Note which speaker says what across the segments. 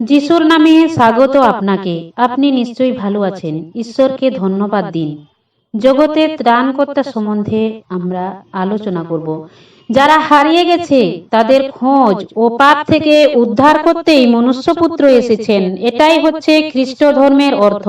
Speaker 1: যিশুর নামে স্বাগত আপনাকে। আপনি নিশ্চয়ই ভালো আছেন। ঈশ্বরকে ধন্যবাদ দিন। জগতের ত্রাণকর্তা সম্বন্ধে আমরা আলোচনা করব। যারা হারিয়ে গেছে, তাদের খোঁজ ও পাপ থেকে উদ্ধার করতেই মনুষ্যপুত্র এসেছেন। এটাই হচ্ছে খ্রিস্ট ধর্মের অর্থ।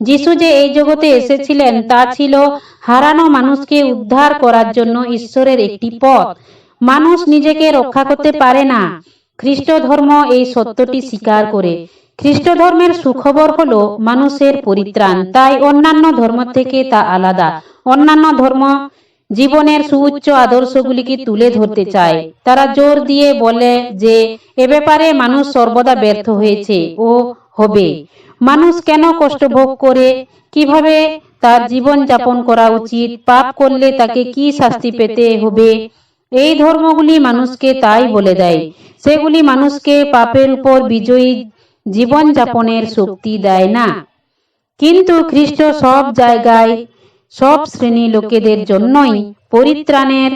Speaker 1: যিশু যে এই জগতে এসেছিলেন, তা ছিল হারানো মানুষকে উদ্ধার করার জন্য ঈশ্বরের একটি পথ। মানুষ নিজেকে রক্ষা করতে পারে না। খ্রিস্ট ধর্ম এই সত্যটি স্বীকার করে। খ্রিস্ট ধর্মের সুখবর হল মানুষের পরিত্রাণ। তাই অন্যান্য ধর্ম থেকে তা আলাদা। অন্যান্য ধর্ম জীবনের সুউচ্চ আদর্শগুলিকে তুলে ধরতে চায়। তারা জোর দিয়ে বলে যে, এ ব্যাপারে মানুষ সর্বদা ব্যর্থ হয়েছে ও হবে। মানুষ কেন কষ্ট ভোগ করে? কীভাবে তার জীবন যাপন করা উচিত? পাপ করলে তাকে কি শাস্তি পেতে হবে? এই ধর্মগুলি মানুষকে তাই বলে দেয়। সেগুলি মানুষকে পাপের উপর বিজয়ী জীবন যাপনের শক্তি দেয় না। কিন্তু খ্রিস্ট সব জায়গায়, সব শ্রেণি লোকেদের জন্যই পরিত্রাণের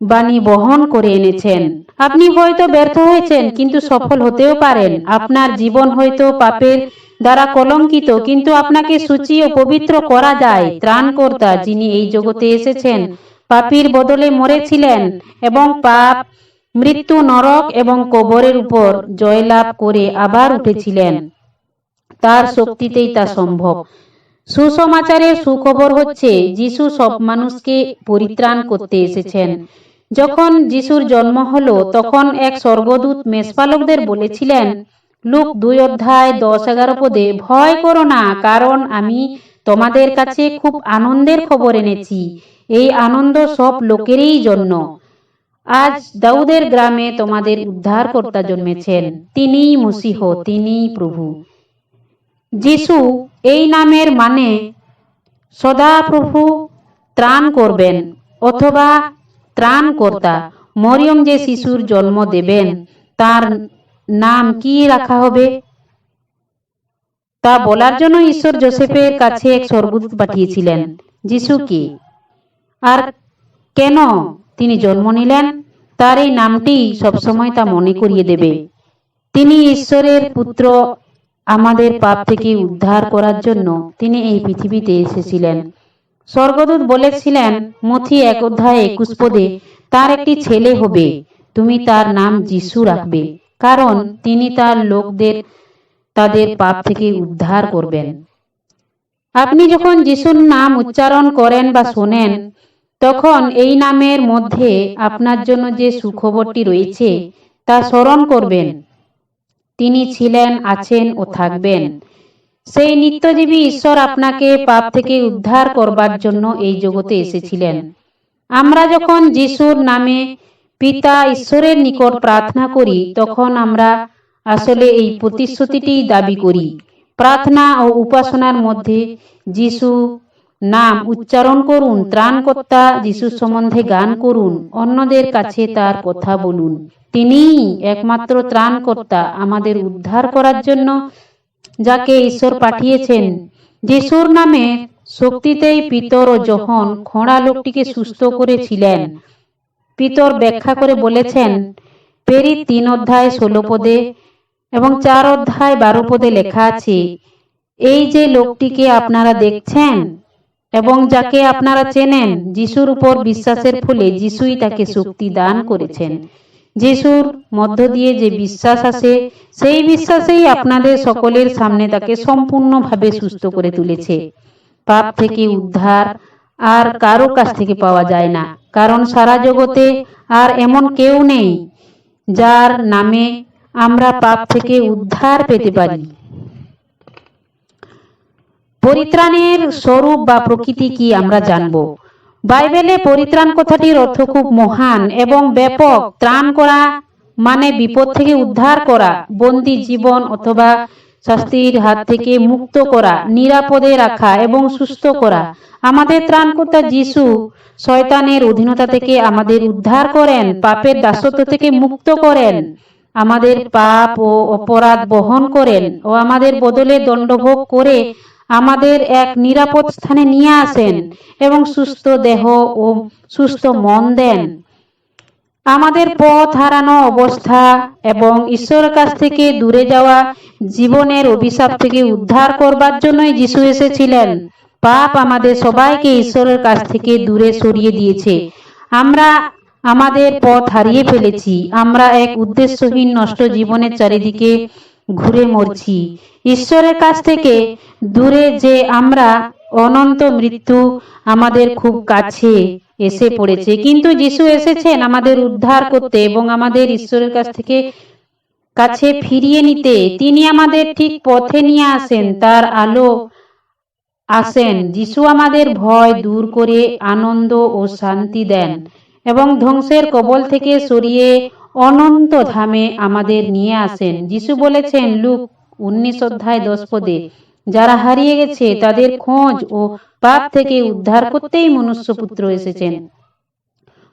Speaker 1: বাণী বহন করে এনেছেন। আপনি হয়তো ব্যর্থ হয়েছেন, কিন্তু সফল হতেও পারেন। আপনার জীবন হয়তো পাপের দ্বারা কলঙ্কিত, কিন্তু আপনাকে সূচি ও পবিত্র করা যায়। ত্রাণকর্তা যিনি এই জগতে এসেছেন পাপীর বদলে মরেছিলেন এবং পাপ মৃত্যু নরক এবং কবরের উপর জয়লাভ করে আবার উঠেছিলেন। তার শক্তিতেই তা সম্ভব। সুসমাচারের সুখবর হচ্ছে, যিশু সব মানুষকে পরিত্রাণ করতে এসেছেন। যখন যিশুর জন্ম হলো, তখন এক স্বর্গদূত মেষপালকদের বলেছিলেন, লুক, দুই অধ্যায় দশ এগারো পদে, ভয় করো না, কারণ আমি তোমাদের কাছে খুব আনন্দের খবর এনেছি। এই আনন্দ সব লোকেরই জন্য। আজ দাউদের গ্রামে তোমাদের উদ্ধারকর্তা জন্মেছেন। তিনিই মসিহ, তিনিই প্রভু। যিশু এই নামের মানে সদাপ্রভু ত্রাণ করবেন অথবা ত্রাণকর্তা মরিয়ম যে শিশুর জন্ম দেবেন, তার নাম কি রাখা হবে? তা বলার জন্য ঈশ্বর যোসেফের কাছে এক স্বর্গদূত পাঠিয়েছিলেন। যিশু কি? আর কেন তিনি জন্ম নিলেন? তার এই নামটি সবসময় তা মনে করিয়ে দেবে। তিনি ঈশ্বরের পুত্র, আমাদের পাপ থেকে উদ্ধার করার জন্য তিনি এই পৃথিবীতে এসেছিলেন। স্বর্গদূত বলেছিলেন, মথি এক অধ্যায় একুশ পদে, তার একটি ছেলে হবে, তুমি তার নাম যিশু রাখবে, কারণ তিনি তার লোকদের, তাদের পাপ থেকে উদ্ধার করবেন। আপনি যখন যিশুর নাম উচ্চারণ করেন বা শোনেন তখন এই নামের মধ্যে আপনার জন্য যে সুখবরটি রয়েছে, তা স্মরণ করবেন। তিনি ছিলেন, আছেন ও থাকবেন। সেই নিত্যজীবী ঈশ্বর আপনাকে পাপ থেকে উদ্ধার করবার জন্য এই জগতে এসেছিলেন। আমরা যখন যিশুর নামে পিতা ঈশ্বরের নিকট প্রার্থনা করি, তখন আমরা আসলে এই প্রতিশ্রুতিটি দাবি করি। প্রার্থনা ও উপাসনার মধ্যে যিশু নাম উচ্চারণ করুন ত্রাণকর্তা যিশু সম্বন্ধে গান করুন অন্যদের কাছে তার কথা বলুন। তিনিই একমাত্র ত্রাণকর্তা আমাদের উদ্ধার করার জন্য যাকে ঈশ্বর পাঠিয়েছেন। যিশুর নামে শক্তিতেই পিতর ও যখন খোঁড়া লোকটিকে সুস্থ করেছিলেন পিতর ব্যাখ্যা করে বলেছেন পেরি তিন অধ্যায় ষোলো পদে এবং চার অধ্যায় বারো পদে লেখা আছে এই যে লোকটিকে আপনারা দেখছেন এবং যাকে আপনারা চেনেন, যিশুর উপর বিশ্বাসের ফলে যিশুই তাকে শক্তি দান করেছেন। যিশুর মধ্য দিয়ে যে বিশ্বাস আসে, সেই বিশ্বাসেই আপনাদের সকলের সামনে তাকে সম্পূর্ণভাবে সুস্থ করে তুলেছে। পাপ থেকে উদ্ধার আর কারও কাছ থেকে পাওয়া যায় না, কারণ সারা জগতে আর এমন কেউ নেই, যার নামে আমরা পাপ থেকে উদ্ধার পেতে পারি। পরিত্রাণের স্বরূপ বা প্রকৃতি কি আমরা জানব? বাইবেলে পরিত্রাণ কথাটির অর্থ খুব মহান এবং ব্যাপক। ত্রাণ করা মানে বিপদ থেকে উদ্ধার করা, বন্দি জীবন অথবা শাস্তির হাত থেকে মুক্ত করা, নিরাপদে রাখা এবং সুস্থ করা। আমাদের ত্রাণকর্তা যিশু শয়তানের অধীনতা থেকে আমাদের উদ্ধার করেন, পাপের দাসত্ব থেকে মুক্ত করেন, আমাদের পাপ ও অপরাধ বহন করেন ও আমাদের বদলে দণ্ডভোগ করে আমাদের এক নিরাপদ স্থানে নিয়ে আসেন এবং সুস্থ দেহ ও সুস্থ মন দেন। আমাদের পথ হারানো অবস্থা এবং ঈশ্বরের কাছ থেকে দূরে যাওয়া জীবনের অভিশাপ থেকে উদ্ধার করবার জন্যই যিশু এসেছিলেন। পাপ আমাদের সবাইকে ঈশ্বরের কাছ থেকে দূরে সরিয়ে দিয়েছে। আমরা আমাদের পথ হারিয়ে ফেলেছি। আমরা এক উদ্দেশ্যহীন নষ্ট জীবনের চারিদিকে ঘুরে মরছি। ঈশ্বরের কাছ থেকে দূরে যে আমরা অনন্ত মৃত্যু আমাদের খুব কাছে এসে পড়েছে। কিন্তু যিশু এসেছেন আমাদের উদ্ধার করতে এবং আমাদের ঈশ্বরের কাছ থেকে কাছে ফিরিয়ে নিতে। তিনি আমাদের ঠিক পথে নিয়ে আসেন, তার আলো আসেন। যিশু আমাদের ভয় দূর করে আনন্দ ও শান্তি দেন এবং ধ্বংসের কবল থেকে সরিয়ে অনন্ত ধামে আমাদের নিয়ে আসেন। যিশু বলেছেন, লুক, উনিশ অধ্যায় দশ পদে, যারা হারিয়ে গেছে, তাদের খোঁজ ও পাপ থেকে উদ্ধার করতেই মনুষ্যপুত্র এসেছেন।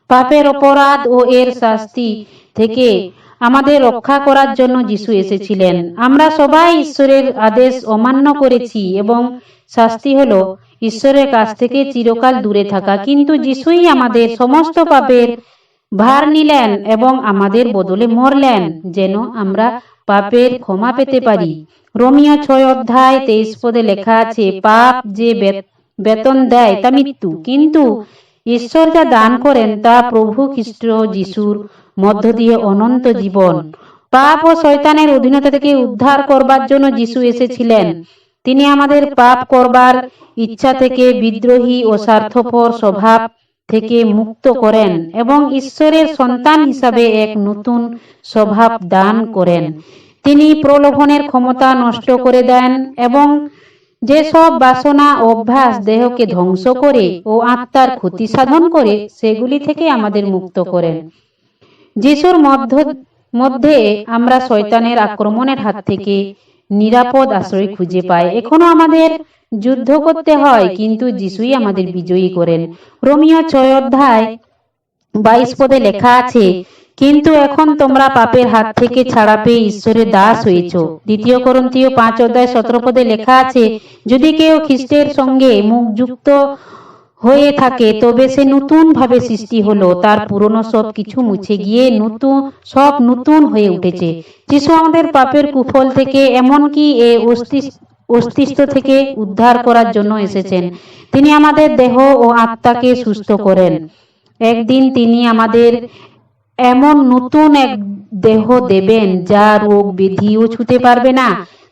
Speaker 1: পাপের অপরাধ ও এর শাস্তি থেকে আমাদের রক্ষা করার জন্য যিশু এসেছিলেন। আমরা সবাই ঈশ্বরের আদেশ অমান্য করেছি এবং শাস্তি হলো ঈশ্বরের কাছ থেকে চিরকাল দূরে থাকা। কিন্তু যিশুই আমাদের সমস্ত পাপের ভার নিলেন এবং আমাদের বদলে মরলেন, যেন আমরা পাপের ক্ষমা পেতে পারি। রোমিও ছয় অধ্যায় তেইশ পদে লেখা আছে, পাপ যে বেতন দেয় তা মৃত্যু। কিন্তু ঈশ্বর যা দান করেন তা প্রভু খ্রিস্ট যিশুর মধ্য দিয়ে অনন্ত জীবন। পাপ ও শয়তানের অধীনতা থেকে উদ্ধার করবার জন্য যিশু এসেছিলেন। তিনি আমাদের পাপ করবার ইচ্ছা থেকে বিদ্রোহী ও স্বার্থপর স্বভাব থেকে মুক্ত করেন এবং ঈশ্বরের সন্তান হিসাবে এক নতুন স্বভাব দান করেন। তিনি প্রলোভনের ক্ষমতা নষ্ট করে দেন এবং যেসব বাসনা, অভ্যাস দেহকে ধ্বংস করে ও আত্মার ক্ষতি সাধন করে, সেগুলি থেকে আমাদের মুক্ত করেন। যিশুর মধ্য, মধ্যে আমরা শয়তানের আক্রমণের হাত থেকে নিরাপদ আশ্রয় খুঁজে পাই। এখনও আমাদের যুদ্ধ করতে হয়, কিন্তু যিশুই আমাদের বিজয়ী করেন। রোমিও ছয় অধ্যায় বাইশ পদে লেখা আছে, কিন্তু এখন তোমরা পাপের হাত থেকে ছাড়া পেয়ে ঈশ্বরের দাস হয়েছ। দ্বিতীয় করন্তীয় পাঁচ অধ্যায় সতেরো পদে লেখা আছে, যদি কেউ খ্রিস্টের সঙ্গে মুখ যুক্ত হয়ে থাকে, তবে সে নতুন ভাবে সৃষ্টি হলো। তার পুরনো সব কিছু মুছে গিয়ে নতুন সব নতুন হয়ে উঠেছে। যিশু আমাদের পাপের কুফল থেকে এমনকি এ অস্তিত্ব অস্তিত্ব থেকে উদ্ধার করার জন্য এসেছেন। তিনি আমাদের দেহ ও আত্মাকে সুস্থ করেন। একদিন তিনি আমাদের এমন নতুন এক দেহ দেবেন যা রোগ ব্যাধিও ছুতে পারবে না।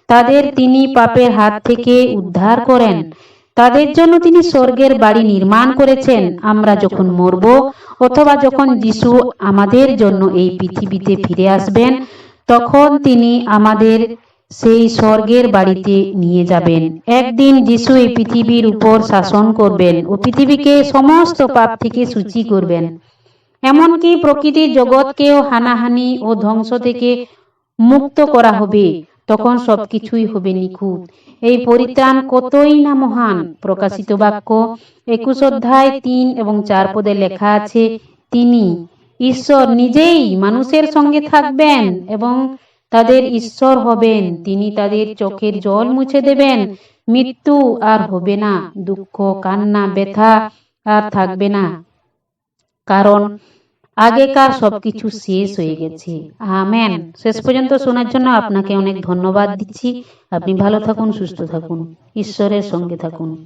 Speaker 1: তাদের তিনি পাপের হাত থেকে উদ্ধার করেন। তাদের জন্য তিনি স্বর্গের বাড়ি নির্মাণ করেছেন। আমরা যখন মরব অথবা যখন যিশু আমাদের জন্য এই পৃথিবীতে ফিরে আসবেন, তখন তিনি আমাদের সেই স্বর্গের বাড়িতে নিয়ে যাবেন। একদিন যিশু এই পৃথিবীর উপর শাসন করবেন ও পৃথিবীকে সমস্ত পাপ থেকে সূচি করবেন। এমনকি প্রকৃতির জগৎকেও হানাহানি ও ধ্বংস থেকে মুক্ত করা হবে, তখন সবকিছুই হবে নিখুঁত। এই পরিত্রাণ কতই না মহান, প্রকাশিত বাক্য একুশ অধ্যায় তিন এবং চার পদে লেখা আছে, তিনি ঈশ্বর নিজেই মানুষের সঙ্গে থাকবেন এবং তাদের ঈশ্বর হবেন। তিনি তাদের চোখের জল মুছে দেবেন। মৃত্যু আর হবে না। দুঃখ, কান্না, ব্যথা আর থাকবে না। কারণ আগেকার সবকিছু শেষ হয়ে গেছে। আমেন। শেষ পর্যন্ত শোনার জন্য আপনাকে অনেক ধন্যবাদ দিচ্ছি। আপনি ভালো থাকুন, সুস্থ থাকুন। ঈশ্বরের সঙ্গে থাকুন।